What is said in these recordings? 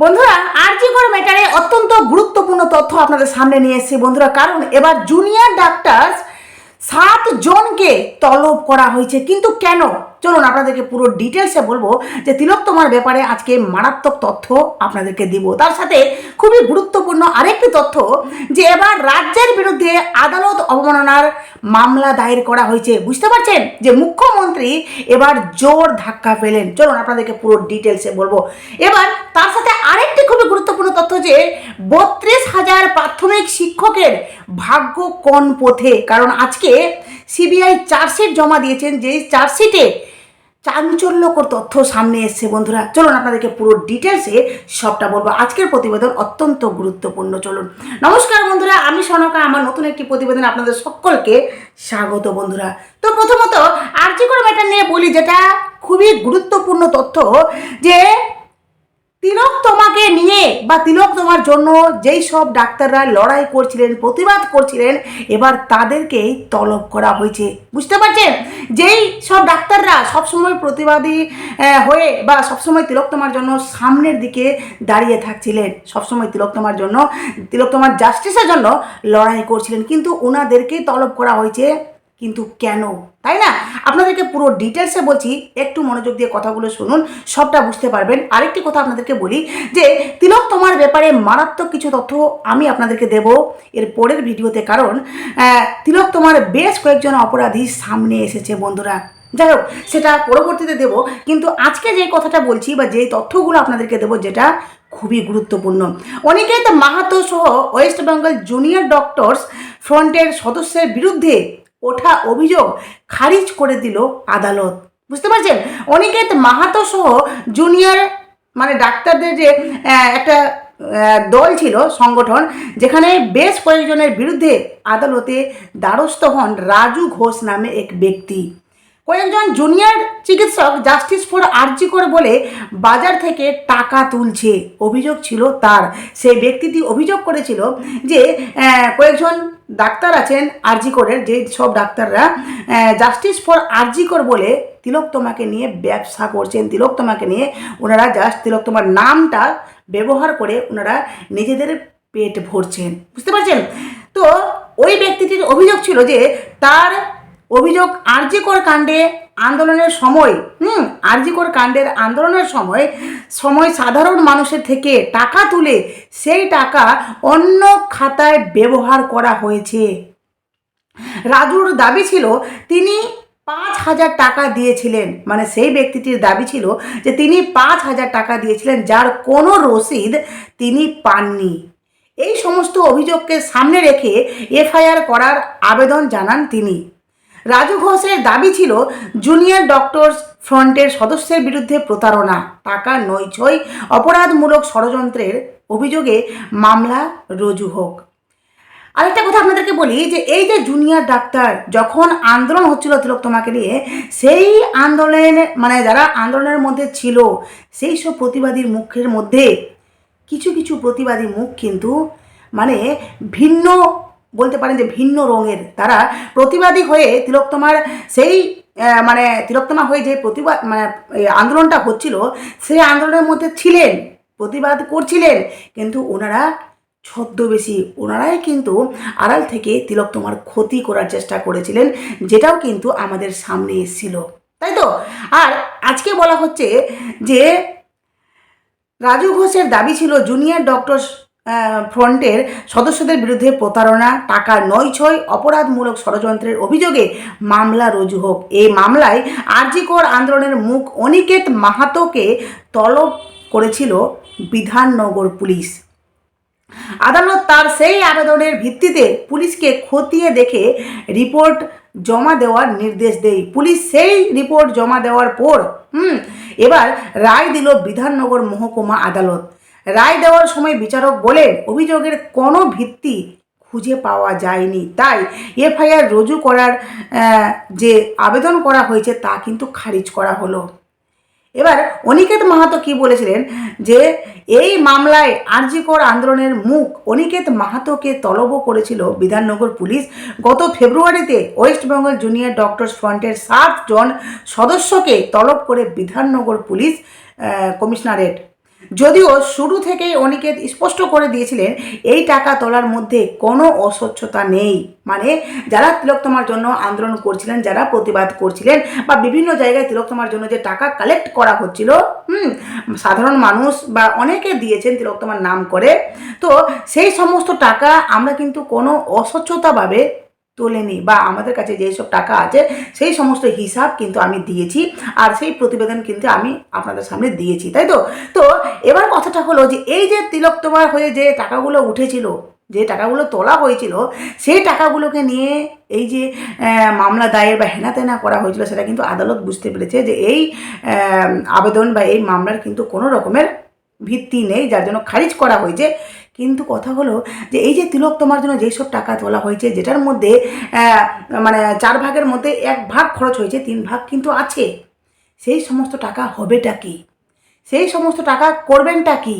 বন্ধুরা আর জি কর ম্যাটারে অত্যন্ত গুরুত্বপূর্ণ তথ্য আপনাদের সামনে নিয়ে এসেছি বন্ধুরা, কারণ এবার জুনিয়র ডাক্তার সাত জনকে তলব করা হয়েছে, কিন্তু কেন? চলুন আপনাদেরকে পুরো ডিটেলসে বলব যে তিলক তোমার ব্যাপারে আজকে মারাত্মক তথ্য আপনাদেরকে দিব। তার সাথে খুবই গুরুত্বপূর্ণ আরেকটি তথ্য যে এবার রাজ্যের বিরুদ্ধে আদালত অবমাননার মামলা দায়ের করা হয়েছে। বুঝতে পারছেন? যে মুখ্যমন্ত্রী এবার জোর ধাক্কা পেলেন। চলুন আপনাদেরকে পুরো ডিটেলসে বলব। এবার তার সাথে আরেকটি খুবই গুরুত্বপূর্ণ তথ্য যে বত্রিশ হাজার প্রাথমিক শিক্ষকের ভাগ্য কোন পথে? কারণ আজকে সিবিআই চার্জশিট জমা দিয়েছেন যে চার্জশিটে চাঞ্চল্যকর তথ্য সামনে এসছে, বন্ধুরা। চলুন আপনাদেরকে পুরো ডিটেলসে সবটা বলব। আজকের প্রতিবেদন অত্যন্ত গুরুত্বপূর্ণ, চলুন। নমস্কার, বন্ধুরা। আমি সনকা, আমার নতুন একটি প্রতিবেদন আপনাদের সকলকে স্বাগত, বন্ধুরা। তো প্রথমত আর্যিকর ম্যাটার নিয়ে বলি যেটা খুবই গুরুত্বপূর্ণ তথ্য যে বা তিলক তোমার জন্য যেই সব ডাক্তাররা লড়াই করছিলেন, প্রতিবাদ করছিলেন, এবার তাদেরকেই তলব করা হয়েছে। বুঝতে পারছেন? যেই সব ডাক্তাররা সবসময় প্রতিবাদী হয়ে বা সবসময় তিলক তোমার জন্য সামনের দিকে দাঁড়িয়ে থাকছিলেন, সবসময় তিলক তোমার জন্য, তিলক তোমার জাস্টিসের জন্য লড়াই করছিলেন, কিন্তু ওনাদেরকেই তলব করা হয়েছে। কিন্তু কেন? তাই না? আপনাদেরকে পুরো ডিটেলসে বলছি, একটু মনোযোগ দিয়ে কথাগুলো শুনুন, সবটা বুঝতে পারবেন। আরেকটি কথা আপনাদেরকে বলি, যে তিলক তোমার ব্যাপারে মারাত্মক কিছু তথ্য আমি আপনাদেরকে দেব। এর পরের ভিডিওতে কারণ তিলক তোমার বেশ কয়েকজন অপরাধী সামনে এসেছে বন্ধুরা। যাই হোক, সেটা পরবর্তীতে দেব। কিন্তু আজকে যে কথাটা বলছি বা যে তথ্যগুলো আপনাদেরকে দেবো, যেটা খুবই গুরুত্বপূর্ণ। অনেকেই তো মাহাতো সহ ওয়েস্ট বেঙ্গল জুনিয়র ডক্টরস ফ্রন্টের সদস্যের বিরুদ্ধে ওঠা অভিযোগ খারিজ করে দিল আদালত। বুঝতে পারছেন? অনিকেত মাহাতো সহ জুনিয়র মানে ডাক্তারদের যে একটা দল ছিল, সংগঠন, যেখানে বেশ কয়েকজনের বিরুদ্ধে আদালতে দ্বারস্থ হন রাজু ঘোষ নামে এক ব্যক্তি। কয়েকজন জুনিয়র চিকিৎসক জাস্টিস ফর আর্জিকর বলে বাজার থেকে টাকা তুলছে। অভিযোগ ছিল তার। সেই ব্যক্তিটি অভিযোগ করেছিল যে কয়েকজন ডাক্তার আছেন আরজিকরের, যে সব ডাক্তাররা জাস্টিস ফর আরজিকর বলে তিলক তোমাকে নিয়ে ব্যবসা করছেন। তিলক তোমাকে নিয়ে ওনারা জাস্ট তিলক তোমার নামটা ব্যবহার করে ওনারা নিজেদের পেট ভরছেন। বুঝতে পারছেন? তো ওই ব্যক্তিটির অভিযোগ ছিল যে, তার অভিযোগ আরজিকর কাণ্ডে আন্দোলনের সময়, হুম আরজিকর কাণ্ডের আন্দোলনের সময় সময় সাধারণ মানুষের থেকে টাকা তুলে সেই টাকা অন্য খাতায় ব্যবহার করা হয়েছে। রাজুর দাবি ছিল, তিনি পাঁচ হাজার টাকা দিয়েছিলেন। মানে সেই ব্যক্তিটির দাবি ছিল যে তিনি পাঁচ হাজার টাকা দিয়েছিলেন, যার কোনো রসিদ তিনি পাননি। এই সমস্ত অভিযোগকে সামনে রেখে এফআইআর করার আবেদন জানান তিনি। রাজু ঘোষের দাবি ছিল জুনিয়র ডক্টরস ফ্রন্টের সদস্যের বিরুদ্ধে প্রতারণা, টাকা নৈছই অপরাধমূলক ষড়যন্ত্রের অভিযোগে মামলা রুজু হোক। আরেকটা কথা আপনাদেরকে বলি যে এই যে জুনিয়র ডাক্তার যখন আন্দোলন হচ্ছিল তোমাকে নিয়ে, সেই আন্দোলনে মানে যারা আন্দোলনের মধ্যে ছিল, সেই সব প্রতিবাদীর মুখের মধ্যে কিছু কিছু প্রতিবাদী মুখ কিন্তু মানে ভিন্ন বলতে পারেন যে ভিন্ন রঙের। তারা প্রতিবাদী হয়ে তিলোত্তমার সেই মানে তিলোত্তমা হয়ে যে প্রতিবাদ মানে আন্দোলনটা হচ্ছিল সেই আন্দোলনের মধ্যে ছিলেন, প্রতিবাদ করছিলেন, কিন্তু ওনারা ছদ্মবেশী, ওনারাই কিন্তু আড়াল থেকে তিলক তোমার ক্ষতি করার চেষ্টা করেছিলেন, যেটাও কিন্তু আমাদের সামনে এসেছিল। তাই তো? আর আজকে বলা হচ্ছে যে রাজু ঘোষের দাবি ছিল, জুনিয়র ডক্টর ফ্রন্টের সদস্যদের বিরুদ্ধে প্রতারণা টাকা নয় ছয় অপরাধমূলক ষড়যন্ত্রের অভিযোগে মামলা রুজু হোক। এই মামলায় আরজিকর আন্দোলনের মুখ অনিকেত মাহাতোকে তলব করেছিল বিধাননগর পুলিশ। আদালত তার সেই আবেদনের ভিত্তিতে পুলিশকে খতিয়ে দেখে রিপোর্ট জমা দেওয়ার নির্দেশ দেয়। পুলিশ সেই রিপোর্ট জমা দেওয়ার পর, হুম, এবার রায় দিল বিধাননগর মহকুমা আদালত। রায় দেওয়ার সময় বিচারক বলেন, অভিযোগের কোনো ভিত্তি খুঁজে পাওয়া যায়নি। তাই এফআইআর রুজু করার যে আবেদন করা হয়েছে তা কিন্তু খারিজ করা হলো। এবার অনিকেত মাহাতো কি বলেছিলেন? যে এই মামলায় আরজিকর আন্দোলনের মুখ অনিকেত মাহাতোকে তলব করেছিল বিধাননগর পুলিশ। গত ফেব্রুয়ারিতে ওয়েস্ট বেঙ্গল জুনিয়র ডক্টরস ফ্রন্টের সাত জন সদস্যকে তলব করে বিধাননগর পুলিশ কমিশনারেট যদিও শুরু থেকেই অনিকেত স্পষ্ট করে দিয়েছিলেন, এই টাকা তোলার মধ্যে কোনো অস্বচ্ছতা নেই। মানে যারা তিলোত্তমার জন্য আন্দোলন করছিলেন, যারা প্রতিবাদ করছিলেন, বা বিভিন্ন জায়গায় তিলোত্তমার জন্য যে টাকা কালেক্ট করা হচ্ছিল, হুম, সাধারণ মানুষ বা অনেকে দিয়েছেন তিলোত্তমার নাম করে, তো সেই সমস্ত টাকা আমরা কিন্তু কোনো অস্বচ্ছতাভাবে তোলেনি বা আমাদের কাছে যেই সব টাকা আছে সেই সমস্ত হিসাব কিন্তু আমি দিয়েছি আর সেই প্রতিবেদন কিন্তু আমি আপনাদের সামনে দিয়েছি, তাই তো? তো এবার কথাটা হলো যে এই যে তিলকতমার হয়ে যে টাকাগুলো উঠেছিল, যে টাকাগুলো তোলা হয়েছিল, সেই টাকাগুলোকে নিয়ে এই যে মামলা দায়ের বা হেনাতেনা করা হয়েছিল সেটা কিন্তু আদালত বুঝতে পেরেছে যে এই আবেদন বা এই মামলার কিন্তু কোনো রকমের ভিত্তি নেই, যার জন্য খারিজ করা হয়েছে। কিন্তু কথা হলো যে এই যে তিলক তোমার জন্য যেসব টাকা তোলা হয়েছে, যেটার মধ্যে মানে চার ভাগের মধ্যে এক ভাগ খরচ হয়েছে, তিন ভাগ কিন্তু আছে, সেই সমস্ত টাকা হবেটা কি? সেই সমস্ত টাকা করবেনটা কি?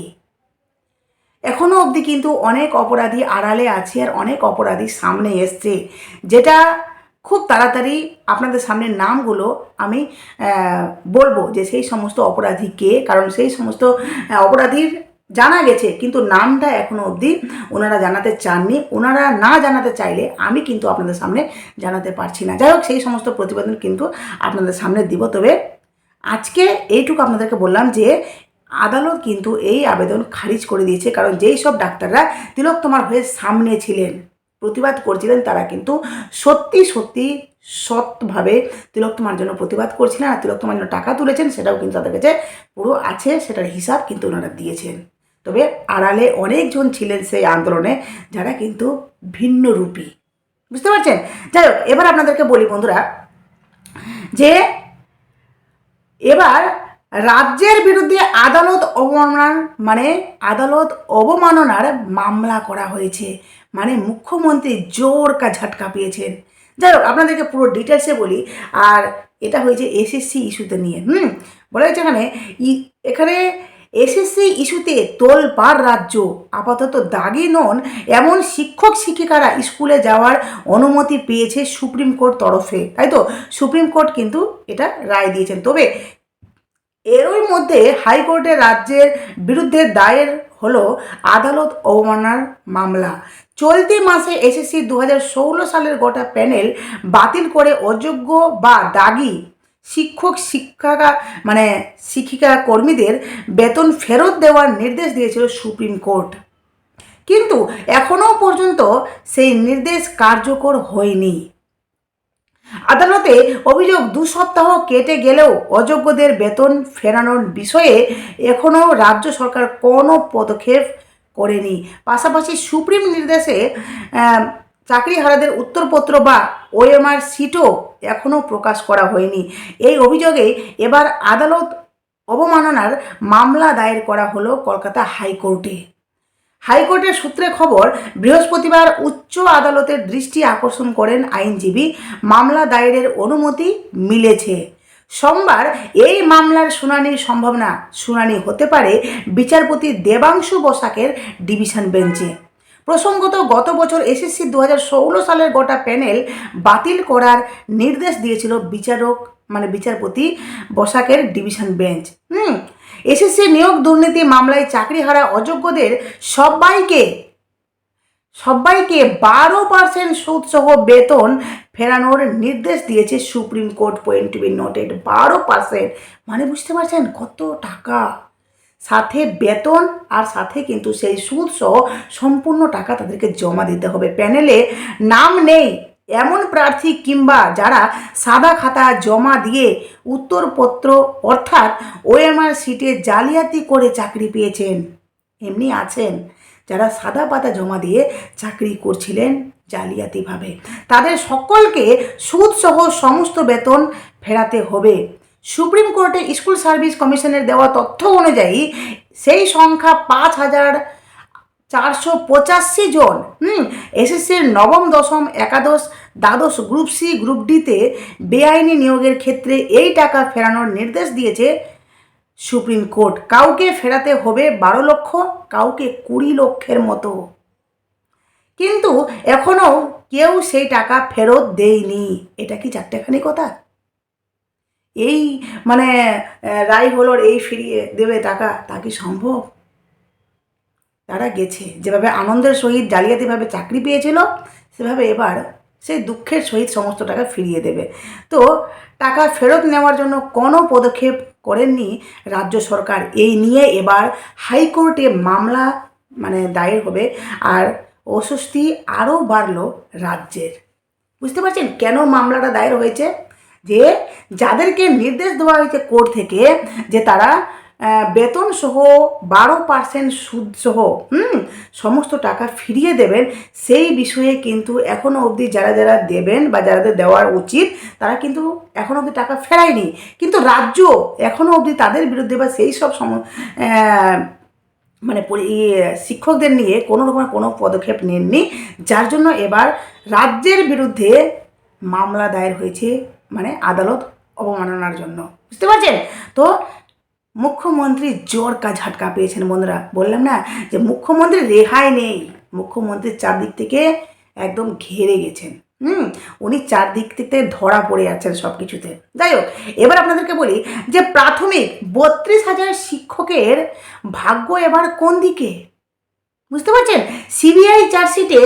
এখনও অবধি কিন্তু অনেক অপরাধী আড়ালে আছে আর অনেক অপরাধী সামনে এসছে, যেটা খুব তাড়াতাড়ি আপনাদের সামনে নামগুলো আমি বলব যে সেই সমস্ত অপরাধী কে? কারণ সেই সমস্ত অপরাধীর জানা গেছে, কিন্তু নামটা এখনও অবধি ওনারা জানাতে চাননি। ওনারা না জানাতে চাইলে আমি কিন্তু আপনাদের সামনে জানাতে পারছি না। যাই হোক, সেই সমস্ত প্রতিবেদন কিন্তু আপনাদের সামনে দিব। তবে আজকে এইটুকু আপনাদেরকে বললাম যে, আদালত কিন্তু এই আবেদন খারিজ করে দিয়েছে, কারণ যেই সব ডাক্তাররা তিলক তোমার হয়ে সামনে ছিলেন, প্রতিবাদ করছিলেন, তারা কিন্তু সত্যি সত্যি সৎভাবে তিলক তোমার জন্য প্রতিবাদ করছিলেন, আর তিলক তোমার জন্য টাকা তুলেছেন, সেটাও কিন্তু তাদের কাছে পুরো আছে, সেটার হিসাব কিন্তু ওনারা দিয়েছেন। তবে আড়ালে অনেকজন ছিলেন সেই আন্দোলনে, যারা কিন্তু ভিন্ন রূপী। বুঝতে পারছেন? যাই হোক, এবার আপনাদেরকে বলি বন্ধুরা, যে এবার রাজ্যের বিরুদ্ধে আদালত অবমাননার মানে আদালত অবমাননার মামলা করা হয়েছে। মানে মুখ্যমন্ত্রী জোর কা ঝটকা পেয়েছেন। যাই হোক, আপনাদেরকে পুরো ডিটেলসে বলি, আর এটা হয়েছে এসএসসি ইস্যুতে নিয়ে। হুম, বলা হয়েছে এখানে এখানে এসএসসি ইস্যুতে তোলপাড় রাজ্য। আপাতত দাগি নন এমন শিক্ষক শিক্ষিকারা স্কুলে যাওয়ার অনুমতি পেয়েছে সুপ্রিম কোর্ট তরফে। তাই তো? সুপ্রিম কোর্ট কিন্তু এটা রায় দিয়েছেন। তবে এরই মধ্যে হাইকোর্টে রাজ্যের বিরুদ্ধে দায়ের হলো আদালত অবমাননার মামলা। চলতি মাসে এসএসসি দু হাজার ষোলো সালের গোটা প্যানেল বাতিল করে অযোগ্য বা দাগি শিক্ষক, শিক্ষিকা মানে শিক্ষিকা কর্মীদের বেতন ফেরত দেওয়ার নির্দেশ দিয়েছিল সুপ্রিম কোর্ট। কিন্তু এখনও পর্যন্ত সেই নির্দেশ কার্যকর হয়নি। আদালতে অভিযোগ দু সপ্তাহ কেটে গেলেও অযোগ্যদের বেতন ফেরানোর বিষয়ে এখনও রাজ্য সরকার কোনো পদক্ষেপ করেনি। পাশাপাশি সুপ্রিম নির্দেশে চাকরিহারাদের উত্তরপত্র বা ওএমআর সিটও এখনও প্রকাশ করা হয়নি। এই অভিযোগে এবার আদালত অবমাননার মামলা দায়ের করা হলো কলকাতা হাইকোর্টে। হাইকোর্টের সূত্রে খবর, বৃহস্পতিবার উচ্চ আদালতের দৃষ্টি আকর্ষণ করেন আইনজীবী। মামলা দায়েরের অনুমতি মিলেছে। সোমবার এই মামলার শুনানির সম্ভাবনা শুনানি হতে পারে বিচারপতি দেবাংশু বসাকের ডিভিশন বেঞ্চে। প্রসঙ্গত গত বছর এসএসসি দু হাজার ষোলো সালের গোটা প্যানেল বাতিল করার নির্দেশ দিয়েছিল বিচারক মানে বিচারপতি বসাকের ডিভিশন বেঞ্চ। হুম, এসএসসি নিয়োগ দুর্নীতি মামলায় চাকরি হারা অযোগ্যদের সবাইকে সবাইকে বারো পার্সেন্ট সুদ সহ বেতন ফেরানোর নির্দেশ দিয়েছে Supreme Court point two B noted. বারো পার্সেন্ট মানে বুঝতে পারছেন কত টাকা? সাথে বেতন আর সাথে কিন্তু সেই সুদ সহ সম্পূর্ণ টাকা তাদেরকে জমা দিতে হবে। প্যানেলে নাম নেই, এমন প্রার্থী কিংবা যারা সাদা খাতা জমা দিয়ে উত্তরপত্র অর্থাৎ ওএমআর সিটে জালিয়াতি করে চাকরি পেয়েছেন, এমনি আছেন, যারা সাদা পাতা জমা দিয়ে চাকরি করছিলেন জালিয়াতিভাবে। তাদের সকলকে সুদসহ সমস্ত বেতন ফেরাতে হবে। সুপ্রিম কোর্টে স্কুল সার্ভিস কমিশনের দেওয়া তথ্য অনুযায়ী সেই সংখ্যা পাঁচ হাজার চারশো পঁচাশি জন। হুম, এসএসসির নবম, দশম, একাদশ, দ্বাদশ গ্রুপ সি, গ্রুপ ডিতে বেআইনি নিয়োগের ক্ষেত্রে এই টাকা ফেরানোর নির্দেশ দিয়েছে সুপ্রিম কোর্ট। কাউকে ফেরাতে হবে বারো লক্ষ, কাউকে কুড়ি লক্ষের মতো। কিন্তু এখনও কেউ সেই টাকা ফেরত দেয়নি। এটা কি চারটেখানি কথা? এই মানে রায় হলোর এই ফিরিয়ে দেবে টাকা, তা কি সম্ভব? তারা গেছে। যেভাবে আনন্দের সহিত জালিয়াতিভাবে চাকরি পেয়েছিল, সেভাবে এবার সেই দুঃখের সহিত সমস্ত টাকা ফিরিয়ে দেবে। তো টাকা ফেরত নেওয়ার জন্য কোনো পদক্ষেপ করেননি রাজ্য সরকার। এই নিয়ে এবার হাইকোর্টে মামলা মানে দায়ের হবে আর অস্বস্তি আরও বাড়লো রাজ্যের। বুঝতে পারছেন কেন মামলাটা দায়ের হয়েছে? যে যাদেরকে নির্দেশ দেওয়া হয়েছে কোর্ট থেকে যে তারা বেতন সহ বারো পার্সেন্ট সুদ সহ হুম সমস্ত টাকা ফিরিয়ে দেবেন সেই বিষয়ে কিন্তু এখনও অবধি যারা যারা দেবেন বা যাদের দেওয়ার উচিত তারা কিন্তু এখনও অবধি টাকা ফেরায়নি। কিন্তু রাজ্য এখনও অবধি তাদের বিরুদ্ধে বা সেই সব সম মানে ইয়ে, শিক্ষকদের নিয়ে কোনো রকমের কোনো পদক্ষেপ নেননি। যার জন্য এবার রাজ্যের বিরুদ্ধে মামলা দায়ের হয়েছে মানে আদালত অবমাননার জন্য। বুঝতে পারছেন? তো মুখ্যমন্ত্রী জোর কা ঝাটকা পেয়েছেন বন্ধুরা। বললাম না যে মুখ্যমন্ত্রী রেহাই নেই। মুখ্যমন্ত্রীর চারদিক থেকে একদম ঘেরে গেছেন। হুম? উনি চারদিক থেকে ধরা পড়ে যাচ্ছেন সব কিছুতে যাই হোক, এবার আপনাদেরকে বলি যে প্রাথমিক বত্রিশ হাজার শিক্ষকের ভাগ্য এবার কোন দিকে? বুঝতে পারছেন? সিবিআই চার্জশিটে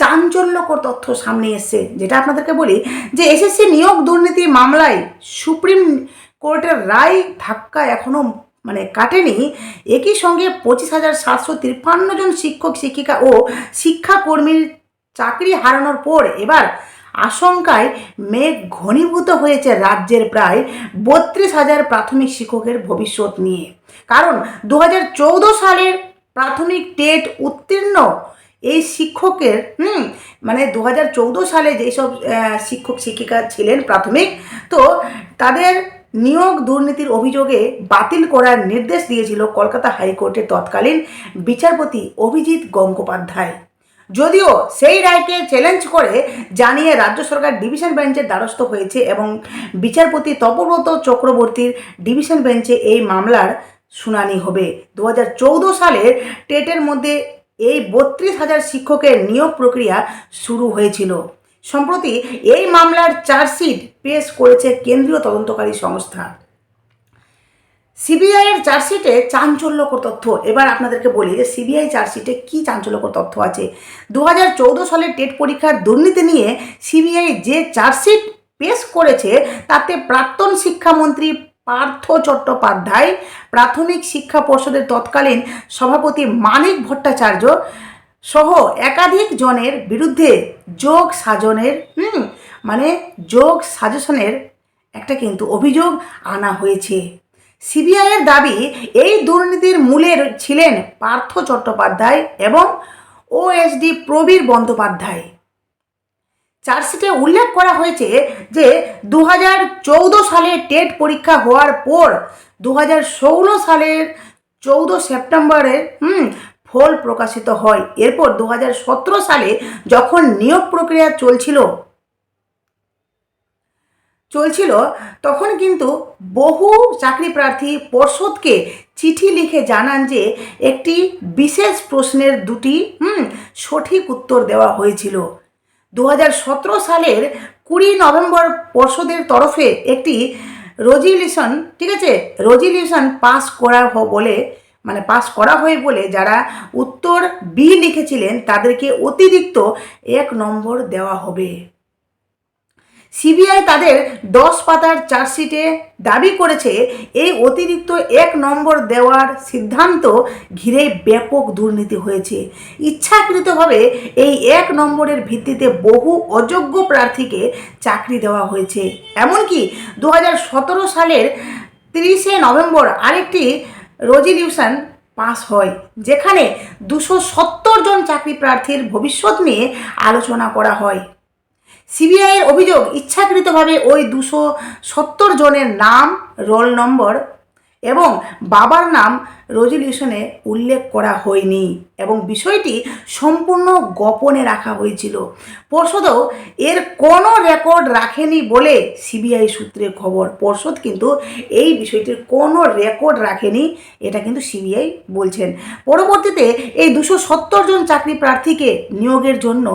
চাঞ্চল্যকর তথ্য সামনে এসছে, যেটা আপনাদেরকে বলি, যে এসএসসি নিয়োগ দুর্নীতি মামলায় সুপ্রিম কোর্টের রায় ধাক্কা এখনও মানে কাটেনি। একই সঙ্গে পঁচিশ হাজার সাতশো তিপ্পান্ন জন শিক্ষক, শিক্ষিকা ও শিক্ষাকর্মীর চাকরি হারানোর পর এবার আশঙ্কায় মেঘ ঘনীভূত হয়েছে রাজ্যের প্রায় বত্রিশ হাজার প্রাথমিক শিক্ষকের ভবিষ্যৎ নিয়ে। কারণ দু সালের প্রাথমিক টেট উত্তীর্ণ এই শিক্ষকের, হুম মানে দু হাজার চৌদ্দ সালে শিক্ষক, শিক্ষিকা ছিলেন প্রাথমিক, তো তাদের নিয়োগ দুর্নীতির অভিযোগে বাতিল করার নির্দেশ দিয়েছিল কলকাতা হাইকোর্টের তৎকালীন বিচারপতি অভিজিৎ গঙ্গোপাধ্যায়। যদিও সেই রায়কে চ্যালেঞ্জ করে জানিয়ে রাজ্য সরকার ডিভিশন বেঞ্চের দ্বারস্থ হয়েছে এবং বিচারপতি তপব্রত চক্রবর্তীর ডিভিশন বেঞ্চে এই মামলার শুনানি হবে। দু হাজার চৌদ্দ সালের টেটের মধ্যে এই বত্রিশ হাজার শিক্ষকের নিয়োগ প্রক্রিয়া শুরু হয়েছিল। সম্প্রতি এই মামলার চার্জশিট পেশ করেছে কেন্দ্রীয় তদন্তকারী সংস্থা। সিবিআইয়ের চার্জশিটে চাঞ্চল্যকর তথ্য। এবার আপনাদেরকে বলি যে সিবিআই চার্জশিটে কী চাঞ্চল্যকর তথ্য আছে। দু হাজার সালের টেট পরীক্ষার দুর্নীতি নিয়ে সিবিআই যে চার্জশিট পেশ করেছে, তাতে প্রাক্তন শিক্ষামন্ত্রী পার্থ চট্টোপাধ্যায় প্রাথমিক শিক্ষা পর্ষদের তৎকালীন সভাপতি মানিক ভট্টাচার্য সহ একাধিক জনের বিরুদ্ধে যোগ সাজনের, হুম মানে যোগ সাজেশনের একটা কিন্তু অভিযোগ আনা হয়েছে। সিবিআইয়ের দাবি, এই দুর্নীতির মূলে ছিলেন পার্থ চট্টোপাধ্যায় এবং ওএসডি প্রবীর বন্দ্যোপাধ্যায়। চার্জশিটে উল্লেখ করা হয়েছে যে দু হাজার চৌদ্দ সালে টেট পরীক্ষা হওয়ার পর দু হাজার ষোলো সালের চৌদ্দ সেপ্টেম্বরে, হুম, ফল প্রকাশিত হয়। এরপর দু হাজার সতেরো সালে যখন নিয়োগ প্রক্রিয়া চলছিল চলছিল, তখন কিন্তু বহু চাকরি প্রার্থী পর্ষদকে চিঠি লিখে জানান যে একটি বিশেষ প্রশ্নের দুটি, হুম, সঠিক উত্তর দেওয়া হয়েছিল। দু হাজার সতেরো সালের কুড়ি নভেম্বর পর্ষদের তরফে একটি রেজলিউশন ঠিক আছে? রেজলিউশন পাস করা বলে মানে পাস করা হয় বলে যারা উত্তর বি লিখেছিলেন তাদেরকে অতিরিক্ত এক নম্বর দেওয়া হবে। সিবিআই তাদের দশ পাতার চার্জশিটে দাবি করেছে, এই অতিরিক্ত এক নম্বর দেওয়ার সিদ্ধান্ত ঘিরে ব্যাপক দুর্নীতি হয়েছে। ইচ্ছাকৃতভাবে এই এক নম্বরের ভিত্তিতে বহু অযোগ্য প্রার্থীকে চাকরি দেওয়া হয়েছে। এমনকি দু হাজার সতেরো সালের তিরিশে নভেম্বর আরেকটি রেজলিউশন পাস হয়, যেখানে দুশো সত্তর জন চাকরি প্রার্থীর ভবিষ্যৎ নিয়ে আলোচনা করা হয়। সিবিআইয়ের অভিযোগ, ইচ্ছাকৃতভাবে ওই দুশো সত্তর জনের নাম, রোল নম্বর এবং বাবার নাম রেজলিউশনে উল্লেখ করা হয়নি এবং বিষয়টি সম্পূর্ণ গোপনে রাখা হয়েছিল। পর্ষদও এর কোনো রেকর্ড রাখেনি বলে সিবিআই সূত্রে খবর। পর্ষদ কিন্তু এই বিষয়টির কোনো রেকর্ড রাখেনি, এটা কিন্তু সিবিআই বলছেন। পরবর্তীতে এই দুশো সত্তর জন চাকরি প্রার্থীকে নিয়োগের জন্য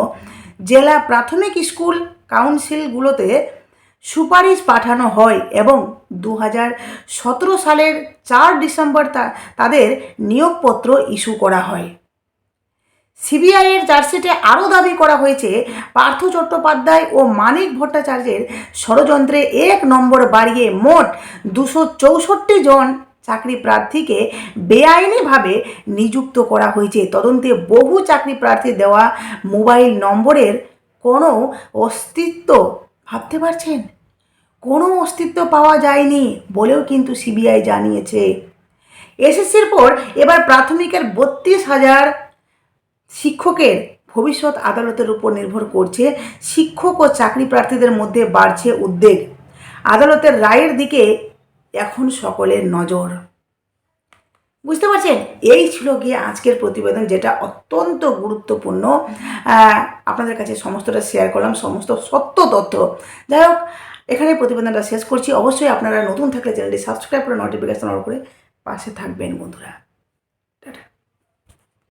জেলা প্রাথমিক স্কুল কাউন্সিলগুলোতে সুপারিশ পাঠানো হয় এবং দু হাজার সতেরো সালের চার ডিসেম্বর তাদের নিয়োগপত্র ইস্যু করা হয়। সিবিআইয়ের চার্জশিটে আরও দাবি করা হয়েছে, পার্থ চট্টোপাধ্যায় ও মানিক ভট্টাচার্যের ষড়যন্ত্রে এক নম্বর বাড়িয়ে মোট দুশো চৌষট্টি জন চাকরি প্রার্থীকে বেআইনিভাবে নিযুক্ত করা হয়েছে। তদন্তে বহু চাকরি প্রার্থী দেওয়া মোবাইল নম্বরের কোনো অস্তিত্ব ভাবতে পারছেন? কোনো অস্তিত্ব পাওয়া যায়নি বলেও কিন্তু সিবিআই জানিয়েছে। এসএসসির পর এবার প্রাথমিকের বত্রিশ হাজার শিক্ষকের ভবিষ্যৎ আদালতের উপর নির্ভর করছে। শিক্ষক ও চাকরি প্রার্থীদের মধ্যে বাড়ছে উদ্বেগ। আদালতের রায়ের দিকে এখন সকলের নজর। বুঝতে পারছেন? এই ছিল গিয়ে আজকের প্রতিবেদন যেটা অত্যন্ত গুরুত্বপূর্ণ। আপনাদের কাছে সমস্তটা শেয়ার করলাম, সমস্ত সত্য তথ্য। যাই হোক, এখানে প্রতিবেদনটা শেষ করছি। অবশ্যই আপনারা নতুন থাকলে চ্যানেলটি সাবস্ক্রাইব করে নোটিফিকেশন অন করে পাশে থাকবেন বন্ধুরা।